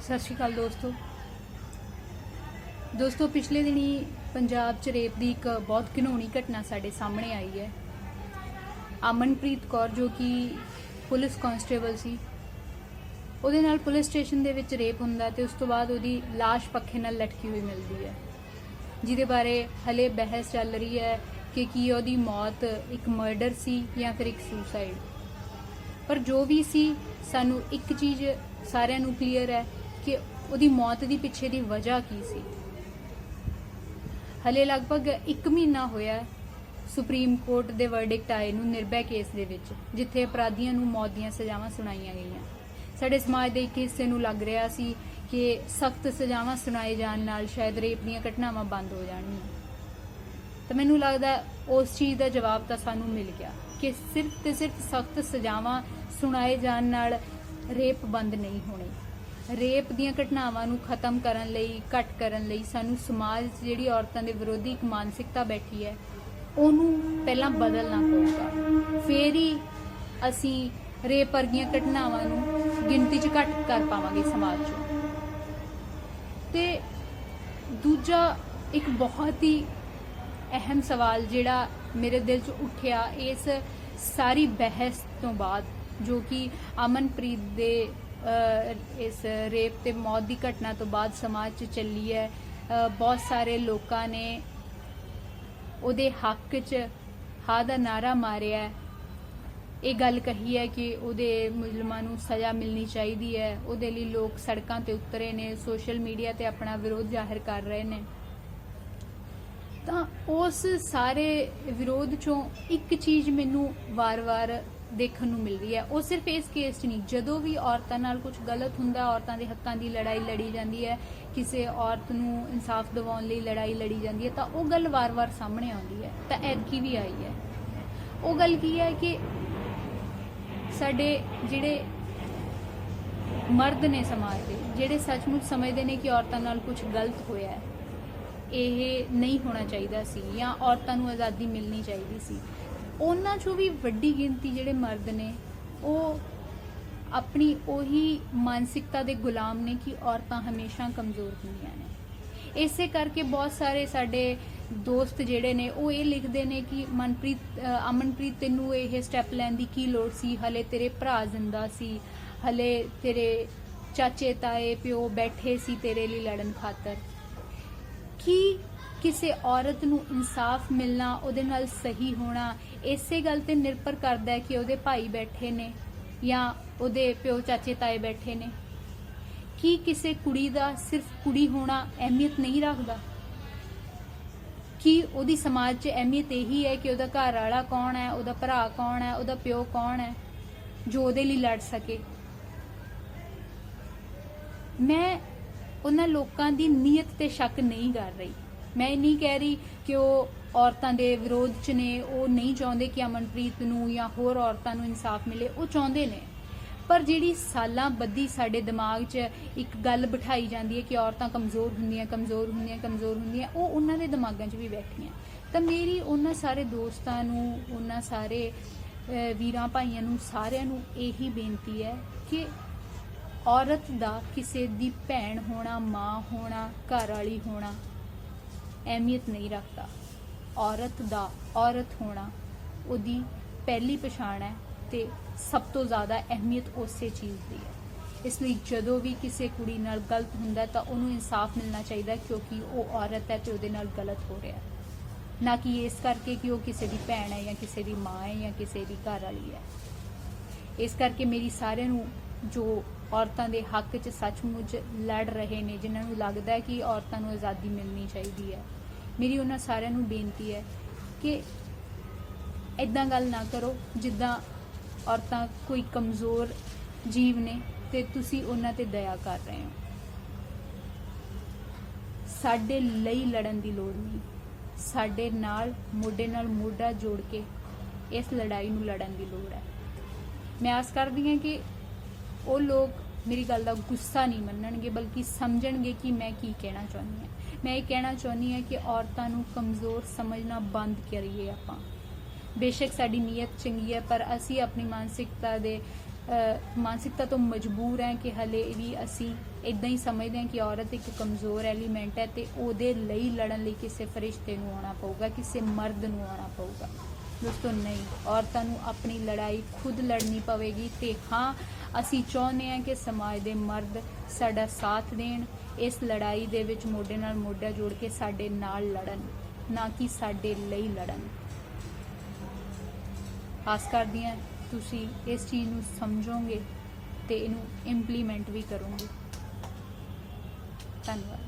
ਸਤਿ ਸ਼੍ਰੀ ਅਕਾਲ ਦੋਸਤੋ। ਦੋਸਤੋ, ਪਿਛਲੇ ਦਿਨੀ ਪੰਜਾਬ 'ਚ ਰੇਪ ਦੀ ਇੱਕ ਬਹੁਤ ਘਿਨੌਣੀ ਘਟਨਾ ਸਾਡੇ ਸਾਹਮਣੇ ਆਈ ਹੈ। ਅਮਨਪ੍ਰੀਤ ਕੌਰ ਜੋ ਕਿ ਪੁਲਿਸ ਕਾਂਸਟੇਬਲ ਸੀ, ਉਹਦੇ ਨਾਲ ਪੁਲਿਸ ਸਟੇਸ਼ਨ ਦੇ ਵਿੱਚ ਰੇਪ ਹੁੰਦਾ ਤੇ ਉਸ ਤੋਂ ਬਾਅਦ ਉਹਦੀ ਲਾਸ਼ ਪੱਖੇ ਨਾਲ ਲਟਕੀ ਹੋਈ ਮਿਲਦੀ ਹੈ। ਜਿਹਦੇ ਬਾਰੇ ਹਲੇ ਬਹਿਸ ਚੱਲ ਰਹੀ ਹੈ ਕਿ ਕੀ ਉਹਦੀ ਮੌਤ ਇੱਕ ਮਰਡਰ ਸੀ ਜਾਂ ਫਿਰ ਇੱਕ ਸੁਸਾਈਡ ਪਰ ਜੋ ਵੀ ਸੀ, ਸਾਨੂੰ ਇੱਕ ਚੀਜ਼ ਸਾਰਿਆਂ ਨੂੰ ਕਲੀਅਰ ਹੈ ਕਿ ਉਹਦੀ ਮੌਤ ਦੀ ਪਿੱਛੇ ਦੀ ਵਜ੍ਹਾ ਕੀ ਸੀ? ਹਲੇ ਲਗਭਗ 1 ਮਹੀਨਾ ਹੋਇਆ ਸੁਪਰੀਮ ਕੋਰਟ ਦੇ ਵਰਡਿਕਟ ਆਏ ਨੂੰ ਨਿਰਭੈ ਕੇਸ ਦੇ ਵਿੱਚ, ਜਿੱਥੇ ਅਪਰਾਧੀਆਂ ਨੂੰ ਮੌਤ ਦੀਆਂ ਸਜ਼ਾਵਾਂ ਸੁਣਾਈਆਂ ਗਈਆਂ। ਸਾਡੇ ਸਮਾਜ ਦੇ ਇੱਕ ਹਿੱਸੇ ਨੂੰ ਲੱਗ ਰਿਹਾ ਸੀ ਕਿ ਸਖਤ ਸਜ਼ਾਵਾਂ ਸੁਣਾਏ ਜਾਣ ਨਾਲ ਸ਼ਾਇਦ ਰੇਪ ਦੀਆਂ ਘਟਨਾਵਾਂ ਬੰਦ ਹੋ ਜਾਣਗੀਆਂ। ਤਾਂ ਮੈਨੂੰ ਲੱਗਦਾ ਉਸ ਚੀਜ਼ ਦਾ ਜਵਾਬ ਤਾਂ ਸਾਨੂੰ ਮਿਲ ਗਿਆ ਕਿ ਸਿਰਫ ਤੇ ਸਿਰਫ ਸਖਤ ਸਜ਼ਾਵਾਂ ਸੁਣਾਏ ਜਾਣ ਨਾਲ ਰੇਪ ਬੰਦ ਨਹੀਂ ਹੋਣੇ। ਰੇਪ ਦੀਆਂ ਘਟਨਾਵਾਂ ਨੂੰ ਖਤਮ ਕਰਨ ਲਈ, ਘਟ ਕਰਨ ਲਈ ਸਾਨੂੰ ਸਮਾਜ ਜਿਹੜੀ ਔਰਤਾਂ ਦੇ ਵਿਰੋਧੀ ਇੱਕ ਮਾਨਸਿਕਤਾ ਬੈਠੀ ਹੈ, ਉਹਨੂੰ ਪਹਿਲਾਂ ਬਦਲਣਾ ਪਊਗਾ। ਫੇਰ ਹੀ ਅਸੀਂ ਰੇਪ ਵਰਗੀਆਂ ਘਟਨਾਵਾਂ ਨੂੰ ਗਿਣਤੀ 'ਚ ਘਟ ਕਰ ਪਾਵਾਂਗੇ ਸਮਾਜ 'ਚੋਂ। ਤੇ ਦੂਜਾ ਇੱਕ ਬਹੁਤ ਹੀ ਅਹਿਮ ਸਵਾਲ ਜਿਹੜਾ ਮੇਰੇ ਦਿਲ 'ਚ ਉੱਠਿਆ ਇਸ ਸਾਰੀ ਬਹਿਸ ਤੋਂ ਬਾਅਦ, ਜੋ ਕਿ ਅਮਨਪ੍ਰੀਤ ਦੇ ਇਸ ਰੇਪ ਤੇ ਮੌਤ ਦੀ ਘਟਨਾ ਤੋਂ ਬਾਅਦ ਸਮਾਜ 'ਚ ਚੱਲੀ ਹੈ। ਬਹੁਤ ਸਾਰੇ ਲੋਕਾਂ ਨੇ ਉਹਦੇ ਹੱਕ 'ਚ ਹਾ ਦਾ ਨਾਰਾ ਮਾਰਿਆ ਇਹ ਗੱਲ ਕਹੀ ਹੈ ਕਿ ਉਹਦੇ ਮੁਜ਼ਲਮਾਂ ਨੂੰ ਸਜ਼ਾ ਮਿਲਣੀ ਚਾਹੀਦੀ ਹੈ। ਉਹਦੇ ਲਈ ਲੋਕ ਸੜਕਾਂ ਤੇ ਉਤਰੇ ਨੇ, ਸੋਸ਼ਲ ਮੀਡੀਆ ਤੇ ਆਪਣਾ ਵਿਰੋਧ ਜ਼ਾਹਿਰ ਕਰ ਰਹੇ ਨੇ। ਤਾਂ ਉਸ ਸਾਰੇ ਵਿਰੋਧ ਚੋਂ ਇੱਕ ਚੀਜ਼ ਮੈਨੂੰ ਵਾਰ-ਵਾਰ ਦੇਖਣ ਨੂੰ ਮਿਲ ਰਹੀ ਹੈ। ਉਹ ਸਿਰਫ ਇਸ ਕੇਸ 'ਚ ਨਹੀਂ, ਜਦੋਂ ਵੀ ਔਰਤਾਂ ਨਾਲ ਕੁਝ ਗਲਤ ਹੁੰਦਾ, ਔਰਤਾਂ ਦੇ ਹੱਕਾਂ ਦੀ ਲੜਾਈ ਲੜੀ ਜਾਂਦੀ ਹੈ। ਕਿਸੇ ਔਰਤ ਨੂੰ ਇਨਸਾਫ ਦਿਵਾਉਣ ਲਈ ਲੜਾਈ ਲੜੀ ਜਾਂਦੀ ਹੈ ਤਾਂ ਉਹ ਗੱਲ ਵਾਰ-ਵਾਰ ਸਾਹਮਣੇ ਆਉਂਦੀ ਹੈ। ਤਾਂ ਐਤਕੀ ਵੀ ਆਈ ਹੈ। ਉਹ ਗੱਲ ਕੀ ਹੈ ਕਿ ਸਾਡੇ ਜਿਹੜੇ ਮਰਦ ਨੇ ਸਮਾਜ ਦੇ, ਜਿਹੜੇ ਸੱਚਮੁੱਚ ਸਮਝਦੇ ਨੇ ਕਿ ਔਰਤਾਂ ਨਾਲ ਕੁਝ ਗਲਤ ਹੋਇਆ ਹੈ, ਇਹ ਨਹੀਂ ਹੋਣਾ ਚਾਹੀਦਾ ਸੀ ਜਾਂ ਔਰਤਾਂ ਨੂੰ ਆਜ਼ਾਦੀ ਮਿਲਣੀ ਚਾਹੀਦੀ ਸੀ। ਉਹਨਾਂ ਚੋਂ ਵੀ ਵੱਡੀ ਗਿਣਤੀ ਜਿਹੜੇ ਮਰਦ ਨੇ, ਉਹ ਆਪਣੀ ਉਹੀ ਮਾਨਸਿਕਤਾ ਦੇ ਗੁਲਾਮ ਨੇ ਕਿ ਔਰਤਾਂ ਹਮੇਸ਼ਾ ਕਮਜ਼ੋਰ ਹੁੰਦੀਆਂ ਨੇ। ਇਸੇ ਕਰਕੇ ਬਹੁਤ ਸਾਰੇ ਸਾਡੇ ਦੋਸਤ ਜਿਹੜੇ ਨੇ, ਉਹ ਇਹ ਲਿਖਦੇ ਨੇ ਕਿ ਮਨਪ੍ਰੀਤ ਅਮਨਪ੍ਰੀਤ, ਤੈਨੂੰ ਇਹ ਸਟੈਪ ਲੈਣ ਦੀ ਕੀ ਲੋੜ ਸੀ? ਹਲੇ ਤੇਰੇ ਭਰਾ ਜ਼ਿੰਦਾ ਸੀ। ਹਲੇ ਤੇਰੇ ਚਾਚੇ, ਤਾਏ, ਪਿਓ ਬੈਠੇ ਸੀ ਤੇਰੇ ਲਈ ਲੜਨ ਖਾਤਰ। ਕੀ ਕਿਸੇ ਔਰਤ ਨੂੰ ਇਨਸਾਫ ਮਿਲਣਾ, ਉਹਦੇ ਨਾਲ ਸਹੀ ਹੋਣਾ, ਇਸੇ ਗੱਲ ਤੇ ਨਿਰਭਰ ਕਰਦਾ ਹੈ ਕਿ ਉਹਦੇ ਭਾਈ ਬੈਠੇ ਨੇ ਜਾਂ ਉਹਦੇ ਪਿਓ ਚਾਚੇ ਤਾਏ ਬੈਠੇ ਨੇ। ਕੀ ਕਿਸੇ ਕੁੜੀ ਦਾ ਸਿਰਫ ਕੁੜੀ ਹੋਣਾ ਅਹਿਮੀਅਤ ਨਹੀਂ ਰੱਖਦਾ? ਕੀ ਉਹਦੀ ਸਮਾਜ 'ਚ ਅਹਿਮੀਅਤ ਇਹੀ ਹੈ ਕਿ ਉਹਦਾ ਘਰ ਵਾਲਾ ਕੌਣ ਹੈ, ਉਹਦਾ ਭਰਾ ਕੌਣ ਹੈ, ਉਹਦਾ ਪਿਓ ਕੌਣ ਹੈ, ਜੋ ਉਹਦੇ ਲਈ ਲੜ ਸਕੇ? ਮੈਂ ਉਹਨਾਂ ਲੋਕਾਂ ਦੀ ਨੀਅਤ ਤੇ ਸ਼ੱਕ ਨਹੀਂ ਕਰ ਰਹੀ। ਮੈਂ ਇਹ ਨਹੀਂ ਕਹਿ ਰਹੀ ਕਿ ਉਹ ਔਰਤਾਂ ਦੇ ਵਿਰੋਧ 'ਚ ਨੇ, ਉਹ ਨਹੀਂ ਚਾਹੁੰਦੇ ਕਿ ਅਮਨਪ੍ਰੀਤ ਨੂੰ ਜਾਂ ਹੋਰ ਔਰਤਾਂ ਨੂੰ ਇਨਸਾਫ ਮਿਲੇ, ਉਹ ਚਾਹੁੰਦੇ ਨੇ। ਪਰ ਜਿਹੜੀ ਸਾਲਾਂ ਬੱਧੀ ਸਾਡੇ ਦਿਮਾਗ 'ਚ ਇੱਕ ਗੱਲ ਬਿਠਾਈ ਜਾਂਦੀ ਹੈ ਕਿ ਔਰਤਾਂ ਕਮਜ਼ੋਰ ਹੁੰਦੀਆਂ ਕਮਜ਼ੋਰ ਹੁੰਦੀਆਂ ਕਮਜ਼ੋਰ ਹੁੰਦੀਆਂ, ਉਹ ਉਹਨਾਂ ਦੇ ਦਿਮਾਗਾਂ 'ਚ ਵੀ ਬੈਠੀਆਂ। ਤਾਂ ਮੇਰੀ ਉਹਨਾਂ ਸਾਰੇ ਦੋਸਤਾਂ ਨੂੰ, ਉਹਨਾਂ ਸਾਰੇ ਵੀਰਾਂ ਭਾਈਆਂ ਨੂੰ, ਸਾਰਿਆਂ ਨੂੰ ਇਹੀ ਬੇਨਤੀ ਹੈ ਕਿ ਔਰਤ ਦਾ ਕਿਸੇ ਦੀ ਭੈਣ ਹੋਣਾ, ਮਾਂ ਹੋਣਾ, ਘਰ ਵਾਲੀ ਹੋਣਾ ਅਹਿਮੀਅਤ ਨਹੀਂ ਰੱਖਦਾ। ਔਰਤ ਦਾ ਔਰਤ ਹੋਣਾ ਉਹਦੀ ਪਹਿਲੀ ਪਛਾਣ ਹੈ ਤੇ ਸਭ ਤੋਂ ਜ਼ਿਆਦਾ ਅਹਿਮੀਅਤ ਉਸੇ ਚੀਜ਼ ਦੀ ਹੈ। ਇਸ ਲਈ ਜਦੋਂ ਵੀ ਕਿਸੇ ਕੁੜੀ ਨਾਲ ਗਲਤ ਹੁੰਦਾ ਤਾਂ ਉਹਨੂੰ ਇਨਸਾਫ ਮਿਲਣਾ ਚਾਹੀਦਾ ਕਿਉਂਕਿ ਉਹ ਔਰਤ ਹੈ ਤੇ ਉਹਦੇ ਨਾਲ ਗਲਤ ਹੋ ਰਿਹਾ ਹੈ। ਨਾ ਕਿ ਇਸ ਕਰਕੇ ਕਿ ਉਹ ਕਿਸੇ ਦੀ ਭੈਣ ਹੈ ਜਾਂ ਕਿਸੇ ਦੀ ਮਾਂ ਹੈ ਜਾਂ ਕਿਸੇ ਦੀ ਘਰ ਵਾਲੀ ਹੈ। ਇਸ ਕਰਕੇ ਮੇਰੀ ਸਾਰਿਆਂ ਨੂੰ ਜੋ ਔਰਤਾਂ ਦੇ ਹੱਕ 'ਚ ਸੱਚਮੁੱਚ ਲੜ ਰਹੇ ਨੇ, ਜਿਨ੍ਹਾਂ ਨੂੰ ਲੱਗਦਾ ਹੈ ਕਿ ਔਰਤਾਂ ਨੂੰ ਆਜ਼ਾਦੀ ਮਿਲਣੀ ਚਾਹੀਦੀ ਹੈ ਮੇਰੀ ਉਹਨਾਂ ਸਾਰਿਆਂ ਨੂੰ ਬੇਨਤੀ ਹੈ ਕਿ ਇਦਾਂ ਗੱਲ ਨਾ ਕਰੋ, ਜਿੱਦਾਂ ਔਰਤਾਂ ਕੋਈ ਕਮਜ਼ੋਰ ਜੀਵ ਨੇ ਤੇ ਤੁਸੀਂ ਉਹਨਾਂ ਤੇ ਦਇਆ ਕਰ ਰਹੇ ਹੋ। ਸਾਡੇ ਲਈ ਲੜਨ ਦੀ ਲੋੜ ਨਹੀਂ। ਸਾਡੇ ਨਾਲ ਮੋਢੇ ਨਾਲ ਮੋਢਾ ਜੋੜ ਕੇ ਇਸ ਲੜਾਈ ਨੂੰ ਲੜਨ ਦੀ ਲੋੜ ਹੈ। ਮੈਂ ਆਸ ਕਰਦੀ ਹਾਂ ਕਿ ਉਹ ਲੋਕ ਮੇਰੀ ਗੱਲ ਦਾ ਗੁੱਸਾ ਨਹੀਂ ਮੰਨਣਗੇ, ਬਲਕਿ ਸਮਝਣਗੇ ਕਿ ਮੈਂ ਕੀ ਕਹਿਣਾ ਚਾਹੁੰਦੀ ਹਾਂ। ਮੈਂ ਇਹ ਕਹਿਣਾ ਚਾਹੁੰਦੀ ਹਾਂ ਕਿ ਔਰਤਾਂ ਨੂੰ ਕਮਜ਼ੋਰ ਸਮਝਣਾ ਬੰਦ ਕਰੀਏ ਆਪਾਂ। ਬੇਸ਼ੱਕ ਸਾਡੀ ਨੀਅਤ ਚੰਗੀ ਹੈ, ਪਰ ਅਸੀਂ ਆਪਣੀ ਮਾਨਸਿਕਤਾ ਦੇ ਮਾਨਸਿਕਤਾ ਤੋਂ ਮਜਬੂਰ ਹੈ ਕਿ ਹਲੇ ਵੀ ਅਸੀਂ ਇਦਾਂ ਹੀ ਸਮਝਦੇ ਹਾਂ ਕਿ ਔਰਤ ਇੱਕ ਕਮਜ਼ੋਰ ਐਲੀਮੈਂਟ ਹੈ ਤੇ ਉਹਦੇ ਲਈ ਲੜਨ ਲਈ ਕਿਸੇ ਫਰਿਸ਼ਤੇ ਨੂੰ ਆਉਣਾ ਪਊਗਾ, ਕਿਸੇ ਮਰਦ ਨੂੰ ਆਉਣਾ ਪਊਗਾ। ਦੋਸਤੋ, ਨਹੀਂ, ਔਰਤਾਂ ਨੂੰ ਆਪਣੀ ਲੜਾਈ ਖੁਦ ਲੜਨੀ ਪਵੇਗੀ ਤੇ ਹਾਂ, ਅਸੀਂ ਚਾਹੁੰਦੇ ਹਾਂ ਕਿ ਸਮਾਜ ਦੇ ਮਰਦ ਸਾਡਾ ਸਾਥ ਦੇਣ ਇਸ ਲੜਾਈ ਦੇ ਵਿੱਚ ਮੋਢੇ ਨਾਲ ਮੋਢਾ ਜੋੜ ਕੇ ਸਾਡੇ ਨਾਲ ਲੜਨ, ਨਾ ਕਿ ਸਾਡੇ ਲਈ ਲੜਨ। ਆਸ ਕਰਦੀ ਹਾਂ ਤੁਸੀਂ ਇਸ ਚੀਜ਼ ਨੂੰ ਸਮਝੋਗੇ ਤੇ ਇਹਨੂੰ ਇੰਪਲੀਮੈਂਟ ਵੀ ਕਰੋਗੇ। ਧੰਨਵਾਦ।